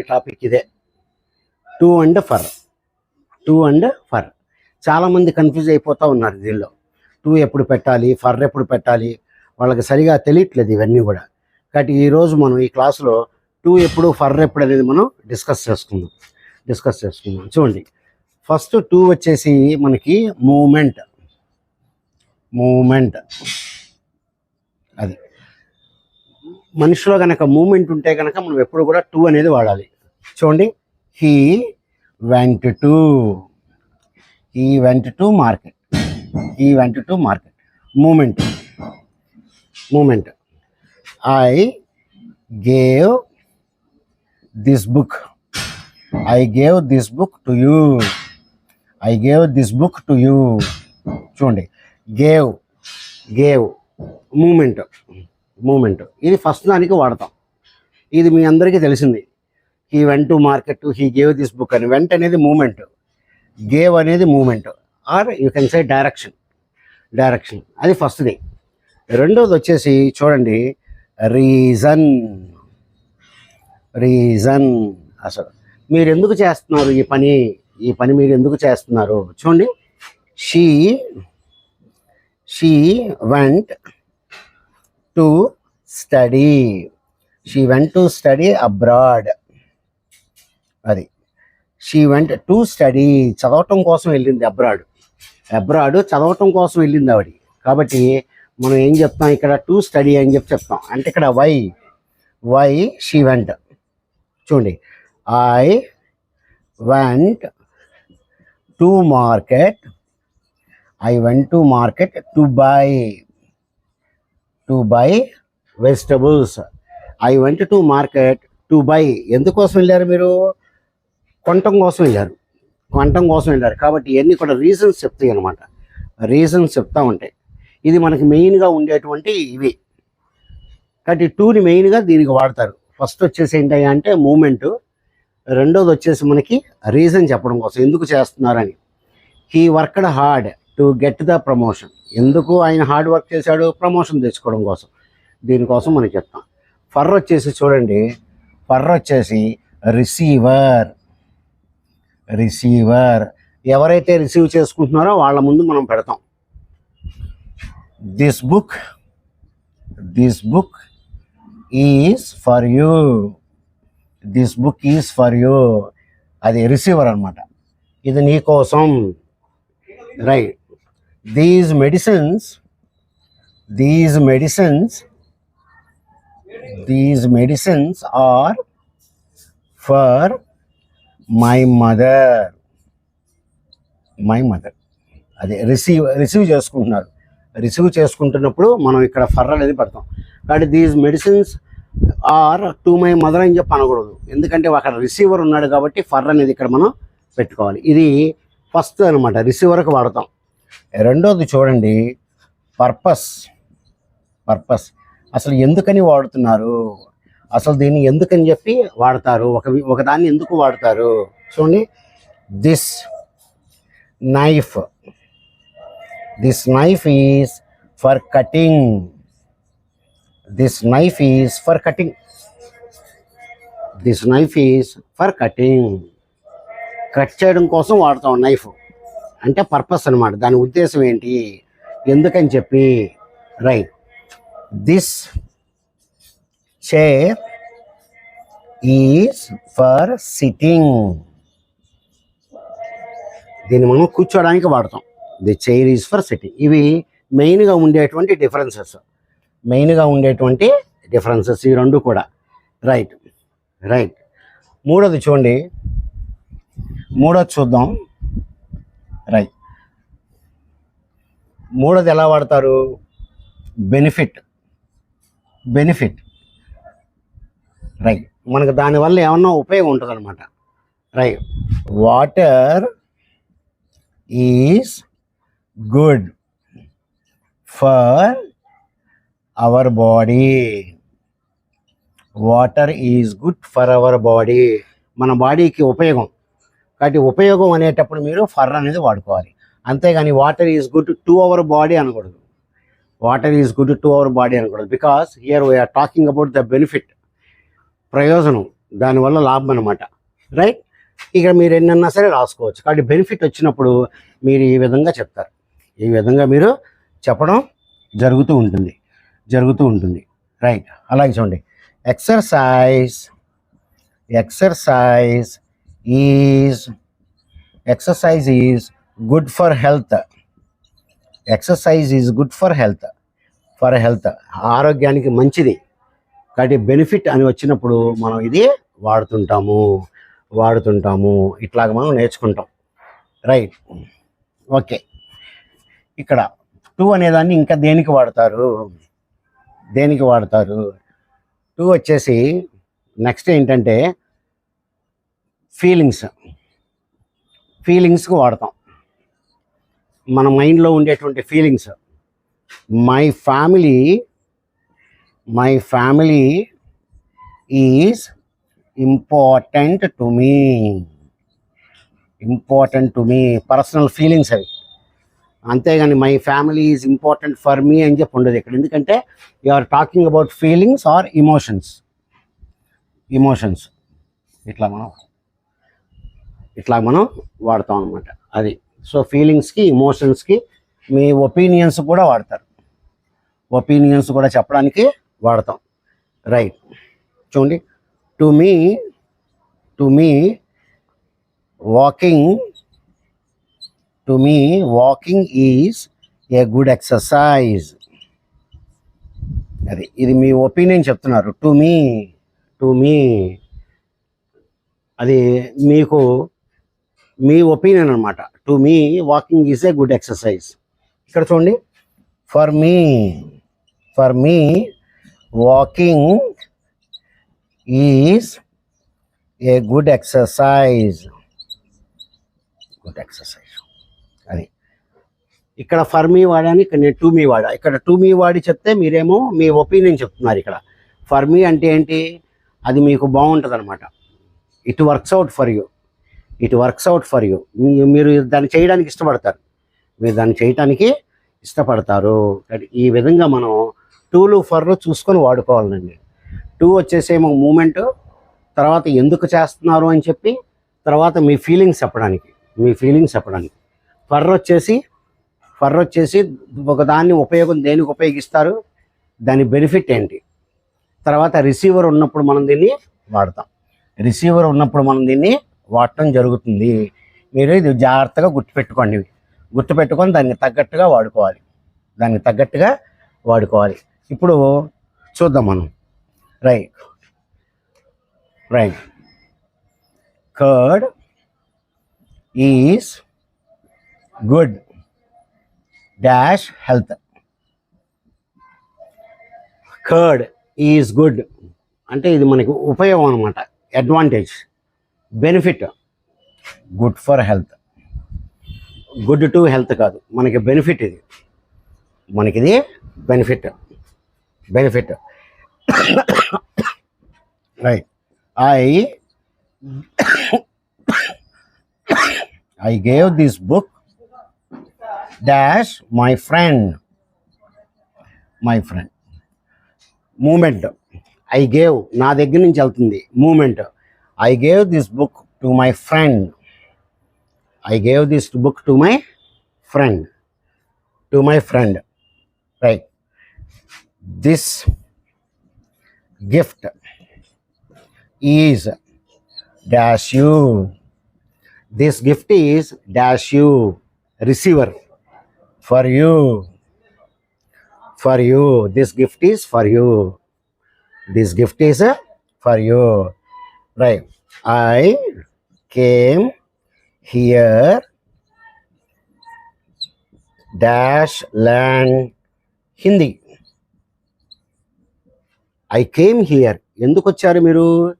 Topic ఇదే? To and for to and for చాలామంది confuse అయిపోతూ ఉన్నారు దీనిలో. టూ ఎప్పుడు పెట్టాలి? ఫర్ ఎప్పుడు పెట్టాలి? వాళ్ళకి సరిగా తెలియట్లేదు ఇవన్నీ కూడా. కాబట్టి ఈరోజు మనం ఈ క్లాసులో టూ ఎప్పుడు ఫర్ ఎప్పుడు అనేది మనం డిస్కస్ చేసుకుందాం. డిస్కస్ చేసుకుందాం. చూడండి. ఫస్ట్ టూ వచ్చేసి మనకి మూమెంట్ మూమెంట్ అది. మనిషిలో కనుక మూమెంట్ ఉంటే కనుక మనం ఎప్పుడు కూడా టూ అనేది వాడాలి. చూడండి. He went to. He went to market. He went to market. Movement. Movement. I gave this book. I gave this book to you. I gave this book to you. చూడండి. Gave. Gave. Movement. Movement. ఇది first దానికి వాడతాం. ఇది మీ అందరికీ తెలిసింది. He went to market he gave this book అని went అనేది మూమెంట్. గేవ్ అనేది movement. Or you can say direction direction అది ఫస్ట్ది. రెండోది వచ్చేసి చూడండి. రీజన్ రీజన్ అసలు మీరు ఎందుకు చేస్తున్నారు ఈ పని? ఈ పని మీరు ఎందుకు చేస్తున్నారు? చూడండి. She she went to study she went to study abroad అది. షీ వెంట్ టు స్టడీ చదవటం కోసం వెళ్ళింది అబ్రాడ్ అబ్రాడ్ చదవటం కోసం వెళ్ళింది ఆవిడ. కాబట్టి మనం ఏం చెప్తాం? ఇక్కడ టు స్టడీ అని చెప్పి చెప్తాం. అంటే ఇక్కడ వై వై షీ వెంట్ చూడండి. I went to market I went to market to buy to buy vegetables I went to market to buy ఎందుకోసం వెళ్ళారు మీరు? కొనటం కోసం వెళ్ళారు. కొనటం కోసం వెళ్ళారు. కాబట్టి ఇవన్నీ కూడా రీజన్స్ చెప్తాయి అనమాట రీజన్స్ చెప్తా ఉంటాయి. ఇది మనకి మెయిన్గా ఉండేటువంటి ఇవి. కాబట్టి టూని మెయిన్గా దీనికి వాడతారు. ఫస్ట్ వచ్చేసి ఏంటయ్యా అంటే మూమెంట్ రెండోది వచ్చేసి మనకి రీజన్ చెప్పడం కోసం. ఎందుకు చేస్తున్నారని. He worked hard to get the promotion ఎందుకు ఆయన హార్డ్ వర్క్ చేశాడు? ప్రమోషన్ తెచ్చుకోవడం కోసం. దీనికోసం మనం చెప్తాం. ఫర్ వచ్చేసి చూడండి. ఫర్ వచ్చేసి రిసీవర్. రిసీవర్. ఎవరైతే రిసీవ్ చేసుకుంటున్నారో వాళ్ళ ముందు మనం పెడతాం. This book this book is for you. This book is for you. అది రిసీవర్ అనమాట ఇది నీకోసం right. These medicines these medicines these medicines are for my mother my mother అదే రిసీవ్ రిసీవ్ చేసుకుంటున్నారు. రిసీవ్ చేసుకుంటున్నప్పుడు మనం ఇక్కడ ఫర్ అనేది పెడతాం. కాబట్టి these medicines are to my mother అని చెప్పి అనకూడదు. ఎందుకంటే అక్కడ రిసీవర్ ఉన్నాడు కాబట్టి ఫర్ అనేది ఇక్కడ మనం పెట్టుకోవాలి. ఇది ఫస్ట్ అనమాట రిసీవర్కి వాడతాం. రెండోది చూడండి పర్పస్. పర్పస్. అసలు ఎందుకని వాడుతున్నారు? అసలు దీన్ని ఎందుకని చెప్పి వాడతారు? ఒక ఒకదాన్ని ఎందుకు వాడతారు? చూడండి. This knife this knife is for cutting this knife is for cutting this knife is for cutting cut చేయడం కోసం వాడతాం నైఫ్ అంటే పర్పస్ అనమాట దాని ఉద్దేశం ఏంటి? ఎందుకని చెప్పి? Right. This chair is for sitting దీన్ని మనం కూర్చోడానికి వాడతాం. The chair is for sitting ఇవి మెయిన్గా ఉండేటువంటి డిఫరెన్సెస్ మెయిన్గా ఉండేటువంటి డిఫరెన్సెస్ ఈ రెండు కూడా. రైట్ రైట్ మూడోది చూడండి. మూడోది చూద్దాం. రైట్ మూడోది ఎలా వాడతారు? బెనిఫిట్ బెనిఫిట్ రైట్ మనకు దానివల్ల ఏమన్నా ఉపయోగం ఉంటుంది అనమాట right water is good for our body water is good for our body మన బాడీకి ఉపయోగం. కాబట్టి ఉపయోగం అనేటప్పుడు మీరు ఫర్ అనేది వాడుకోవాలి. అంతేగాని water is good to our body అనకూడదు. Water is good to our body అనకూడదు. Because here we are talking about the benefit. ప్రయోజనం. దానివల్ల లాభం అనమాట రైట్? ఇక్కడ మీరు ఎన్నన్నా సరే రాసుకోవచ్చు. కాబట్టి బెనిఫిట్ వచ్చినప్పుడు మీరు ఈ విధంగా చెప్తారు. ఈ విధంగా మీరు చెప్పడం జరుగుతూ ఉంటుంది. జరుగుతూ ఉంటుంది. రైట్? అలాగే చూడండి. Exercise. Exercise. Is exercise is good for health exercise is good for health for health ఆరోగ్యానికి మంచిది. కాబట్టి బెనిఫిట్ అని వచ్చినప్పుడు మనం ఇది వాడుతుంటాము వాడుతుంటాము. ఇట్లాగ మనం నేర్చుకుంటాం. రైట్ ఓకే ఇక్కడ టూ అనేదాన్ని ఇంకా దేనికి వాడతారు? దేనికి వాడతారు? టూ వచ్చేసి నెక్స్ట్ ఏంటంటే ఫీలింగ్స్ ఫీలింగ్స్కి వాడతాం. మన మైండ్లో ఉండేటువంటి feelings my family my family is important to me important to me personal feelings అవి. అంతేగాని my family is important for me అని చెప్పి ఉండదు ఇక్కడ. ఎందుకంటే you are talking about feelings or emotions emotions ఇట్లా మనం ఇట్లా మనం వాడతాం అనమాట అది. సో ఫీలింగ్స్కి ఇమోషన్స్కి మీ ఒపీనియన్స్ కూడా వాడతారు. ఒపీనియన్స్ కూడా చెప్పడానికి వాడతాం. రైట్ చూడండి. To me to me walking to me walking is a good exercise అది. ఇది మీ ఒపీనియన్ చెప్తున్నారు. టు మీ టు మీ అది మీకు మీ ఒపీనియన్ అనమాట to me walking is a good exercise. ఇక్కడ చూడండి. For me for me walking is a good exercise. Good exercise. అది. ఇక్కడ ఫర్ మీ వాడాని ఇక్కడ నేను టూ మీ వాడా. ఇక్కడ టూ మీ వాడి చెప్తే మీరేమో మీ ఒపీనియన్ చెప్తున్నారు ఇక్కడ. ఫర్ మీ అంటే ఏంటి? అది మీకు బాగుంటుంది అనమాట it works out for you. It works out for you. మీరు దాన్ని చేయడానికి ఇష్టపడతారు. మీరు దాన్ని చేయటానికి ఇష్టపడతారు. ఈ విధంగా మనం టూలు ఫర్లు చూసుకొని వాడుకోవాలండి. టూ వచ్చేసేమో మూమెంట్ తర్వాత ఎందుకు చేస్తున్నారు అని చెప్పి తర్వాత మీ ఫీలింగ్స్ చెప్పడానికి మీ ఫీలింగ్స్ చెప్పడానికి. ఫర్ వచ్చేసి ఫర్ వచ్చేసి ఒక దాన్ని ఉపయోగం దేనికి ఉపయోగిస్తారు దాని బెనిఫిట్ ఏంటి? తర్వాత రిసీవర్ ఉన్నప్పుడు మనం దీన్ని వాడతాం. రిసీవర్ ఉన్నప్పుడు మనం దీన్ని వాడటం జరుగుతుంది. మీరు ఇది జాగ్రత్తగా గుర్తుపెట్టుకోండి. గుర్తుపెట్టుకొని దానికి తగ్గట్టుగా వాడుకోవాలి. దానికి తగ్గట్టుగా వాడుకోవాలి. ఇప్పుడు చూద్దాం మనం. Right. Right. Curd is good dash health. Curd is good అంటే ఇది మనకి ఉపయోగం అనమాట advantage. Benefit good for health. Good to health కాదు మనకి బెనిఫిట్ ఇది. మనకిది benefit. Benefit. Right. I I gave this book dash my friend. My friend. Movement. I gave నా దగ్గర నుంచి వెళ్తుంది. Movement. I gave this book to my friend. I gave this book to my friend. To my friend. Right. This gift is dash you. This gift is dash you. Receiver. For you. For you. This gift is for you. This gift is uh, for you. Right. I came here dash learn Hindi I came here ఎందుకు వచ్చారు మీరు?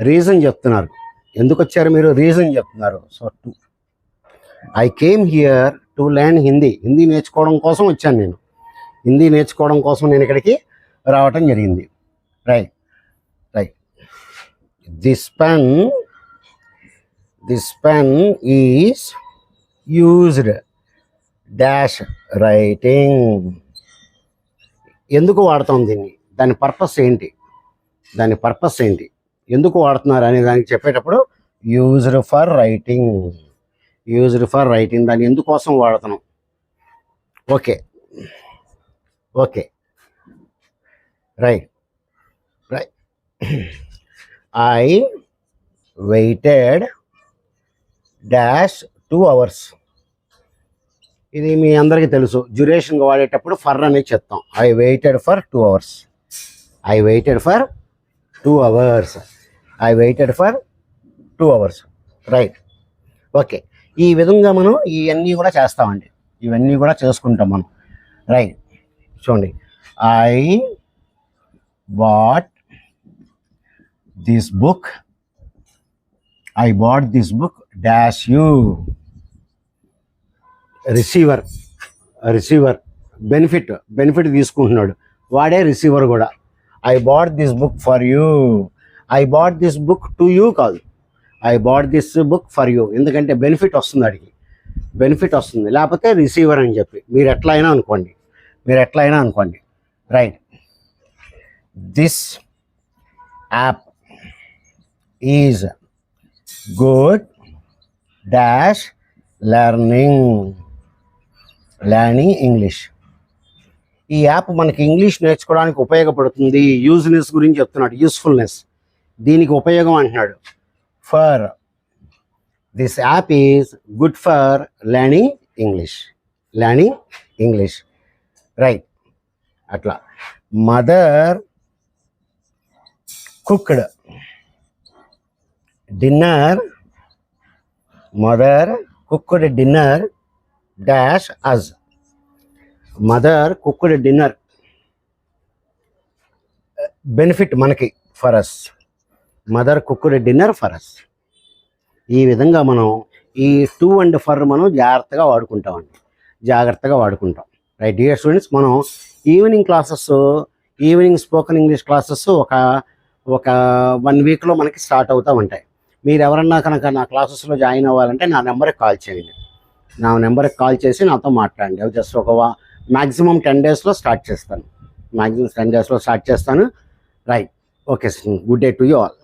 Reason చెప్తున్నారు. ఎందుకు వచ్చారు మీరు? Reason చెప్తున్నారు. So to I came here to learn Hindi Hindi నేర్చుకోవడం కోసం వచ్చాను నేను. హిందీ నేర్చుకోవడం కోసం నేను ఇక్కడికి రావటం జరిగింది. Right this pen this pen is used. Dash writing ఎందుకు వాడతాం దీన్ని? దాని పర్పస్ ఏంటి? దాని పర్పస్ ఏంటి? ఎందుకు వాడుతున్నారు అనే దానికి చెప్పేటప్పుడు used for writing used for writing దాన్ని ఎందుకోసం వాడుతున్నాం? Okay. Okay. Right right I waited dash two hours ఇది మీ అందరికీ తెలుసు. డ్యూరేషన్గా వాడేటప్పుడు ఫర్ అనేది చెప్తాం. I waited for two hours I waited for two hours I waited for two hours right okay ఈ విధంగా మనం ఇవన్నీ కూడా చేస్తామండి. ఇవన్నీ కూడా చేసుకుంటాం మనం. రైట్ చూడండి. I bought this book I bought this book dash you receiver receiver benefit benefit తీసుకుంటున్నాడు. వాడే రిసీవర్ కూడా. I bought this book for you I bought this book to you కాదు I bought this book for you ఎందుకంటే benefit వస్తుంది అడిగి benefit వస్తుంది. లేకపోతే receiver అని చెప్పి. మీరు ఎట్లా అయినా అనుకోండి. మీరు ఎట్లా అయినా అనుకోండి. Right this app is good dash learning learning English ఈ యాప్ మనకి ఇంగ్లీష్ నేర్చుకోవడానికి ఉపయోగపడుతుంది. యూజ్నెస్ గురించి చెప్తున్నాడు. యూస్ఫుల్నెస్ దీనికి ఉపయోగం అంటున్నాడు. For this app is good for learning English learning English right అట్లా. Mother cooked dinner mother cooked dinner dash as mother cooked dinner benefit మనకి for us mother cooked dinner for us ఈ విధంగా మనం ఈ two and for మనం జాగ్రత్తగా వాడుకుంటామండి జాగ్రత్తగా వాడుకుంటాం. రైట్ డియర్ స్టూడెంట్స్ మనం evening classes evening spoken English classes ఒక ఒక వన్ వీక్లో మనకి స్టార్ట్ అవుతూ ఉంటాయి మీరు ఎవరన్నా కనుక నా క్లాసెస్లో జాయిన్ అవ్వాలంటే నా నెంబర్కి కాల్ చేయండి. నా నెంబర్కి కాల్ చేసి నాతో మాట్లాడండి. అవి జస్ట్ ఒక మ్యాక్సిమం టెన్ డేస్లో స్టార్ట్ చేస్తాను. మ్యాక్సిమం టెన్ డేస్లో స్టార్ట్ చేస్తాను. Right. Okay good day to you all.